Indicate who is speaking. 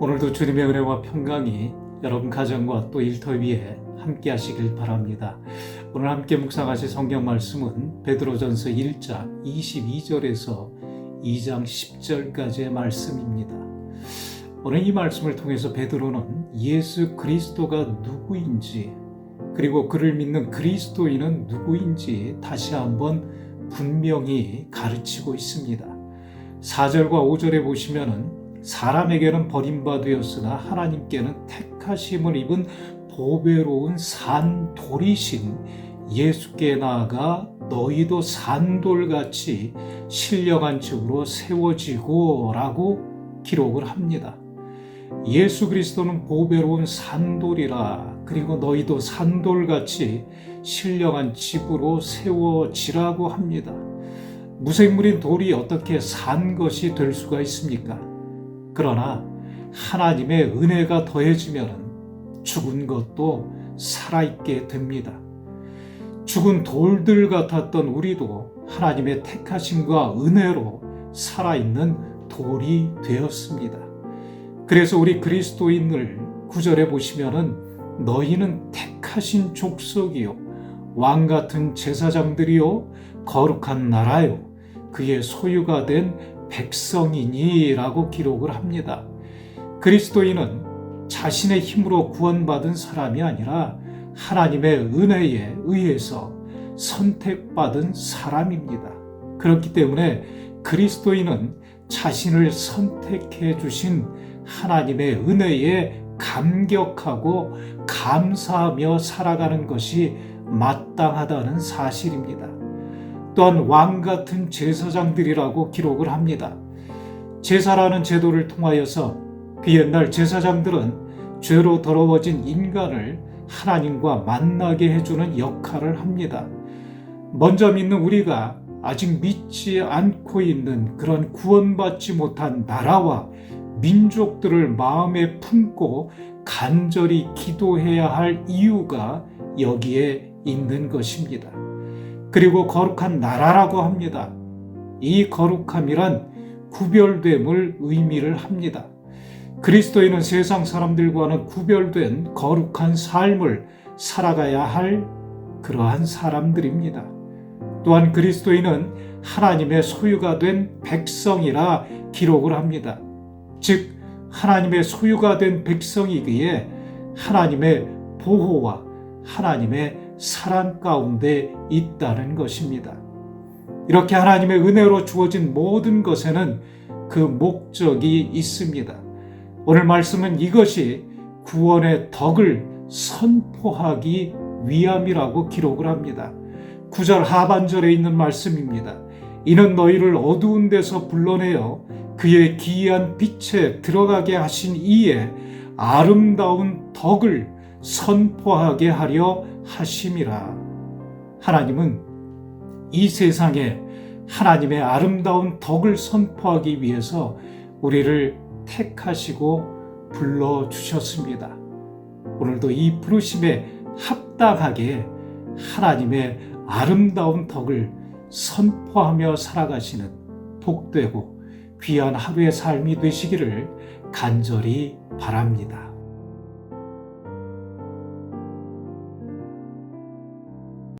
Speaker 1: 오늘도 주님의 은혜와 평강이 여러분 가정과 또 일터 위에 함께 하시길 바랍니다. 오늘 함께 묵상하실 성경 말씀은 베드로전서 1장 22절에서 2장 10절까지의 말씀입니다. 오늘 이 말씀을 통해서 베드로는 예수 그리스도가 누구인지 그리고 그를 믿는 그리스도인은 누구인지 다시 한번 분명히 가르치고 있습니다. 4절과 5절에 보시면은 사람에게는 버림받으었으나 하나님께는 택하심을 입은 보배로운 산 돌이신 예수께 나아가 너희도 산돌같이 신령한 집으로 세워지고 라고 기록을 합니다. 예수 그리스도는 보배로운 산돌이라 그리고 너희도 산돌같이 신령한 집으로 세워지라고 합니다. 무생물인 돌이 어떻게 산 것이 될 수가 있습니까? 그러나 하나님의 은혜가 더해지면 죽은 것도 살아있게 됩니다. 죽은 돌들 같았던 우리도 하나님의 택하심과 은혜로 살아있는 돌이 되었습니다. 그래서 우리 그리스도인을 구절해 보시면은 너희는 택하신 족속이요 왕 같은 제사장들이요 거룩한 나라요 그의 소유가 된 백성이니라고 기록을 합니다. 그리스도인은 자신의 힘으로 구원받은 사람이 아니라 하나님의 은혜에 의해서 선택받은 사람입니다. 그렇기 때문에 그리스도인은 자신을 선택해 주신 하나님의 은혜에 감격하고 감사하며 살아가는 것이 마땅하다는 사실입니다. 또한 왕 같은 제사장들이라고 기록을 합니다. 제사라는 제도를 통하여서 그 옛날 제사장들은 죄로 더러워진 인간을 하나님과 만나게 해주는 역할을 합니다. 먼저 믿는 우리가 아직 믿지 않고 있는 그런 구원받지 못한 나라와 민족들을 마음에 품고 간절히 기도해야 할 이유가 여기에 있는 것입니다. 그리고 거룩한 나라라고 합니다. 이 거룩함이란 구별됨을 의미를 합니다. 그리스도인은 세상 사람들과는 구별된 거룩한 삶을 살아가야 할 그러한 사람들입니다. 또한 그리스도인은 하나님의 소유가 된 백성이라 기록을 합니다. 즉, 하나님의 소유가 된 백성이기에 하나님의 보호와 하나님의 사랑 가운데 있다는 것입니다. 이렇게 하나님의 은혜로 주어진 모든 것에는 그 목적이 있습니다. 오늘 말씀은 이것이 구원의 덕을 선포하기 위함이라고 기록을 합니다. 9절 하반절에 있는 말씀입니다. 이는 너희를 어두운 데서 불러내어 그의 기이한 빛에 들어가게 하신 이에 아름다운 덕을 선포하게 하려 하심이라. 하나님은 이 세상에 하나님의 아름다운 덕을 선포하기 위해서 우리를 택하시고 불러 주셨습니다. 오늘도 이 부르심에 합당하게 하나님의 아름다운 덕을 선포하며 살아가시는 복되고 귀한 하루의 삶이 되시기를 간절히 바랍니다.